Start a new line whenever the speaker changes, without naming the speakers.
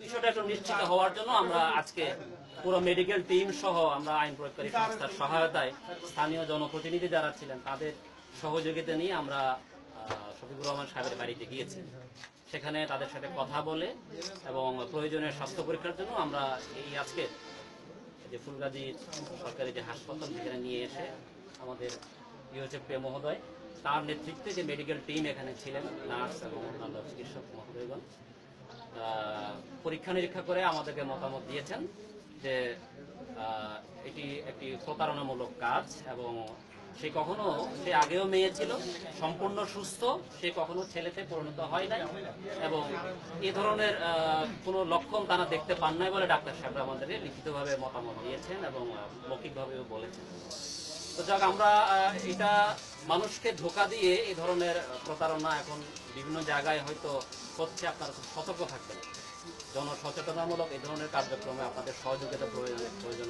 বিষয়টা একটু নিশ্চিত হওয়ার জন্য আমরা আজকে পুরো মেডিকেল টিম সহ আমরা আইন প্রয়োগকারী সংস্থার সহায়তায় স্থানীয় জনপ্রতিনিধি যারা ছিলেন, তাদের সহযোগিতা নিয়ে আমরা শফিকুর রহমান সাহেবের বাড়িতে গিয়েছি। সেখানে তাদের সাথে কথা বলে এবং প্রয়োজনীয় স্বাস্থ্য পরীক্ষার জন্য আমরা এই আজকে যে ফুলগাজী সরকারি যে হাসপাতাল, সেখানে নিয়ে এসে আমাদের ইউএসএফ মহোদয়, তার নেতৃত্বে যে মেডিকেল টিম এখানে ছিলেন, নার্স এবং অন্যান্য চিকিৎসক মহোদয়গণ পরীক্ষা নিরীক্ষা করে আমাদেরকে মতামত দিয়েছেন যে এটি একটি প্রতারণামূলক কাজ এবং সে কখনো, সে আগেও মেয়ে ছিল, সম্পূর্ণ সুস্থ, সে কখনো ছেলেতে পরিণত হয় নাই এবং এ ধরনের কোনো লক্ষণ তারা দেখতে পান নাই বলে ডাক্তার সাহেব আমাদের লিখিতভাবে মতামত দিয়েছেন এবং মৌখিকভাবেও বলেছেন। তো যাক, আমরা এটা মানুষকে ধোকা দিয়ে এই ধরনের প্রতারণা এখন বিভিন্ন জায়গায় হয়তো হচ্ছে আপনারা সতর্ক থাকবেন। জনসচেতনামূলক এই ধরনের কার্যক্রমে আপনাদের সহযোগিতা প্রয়োজন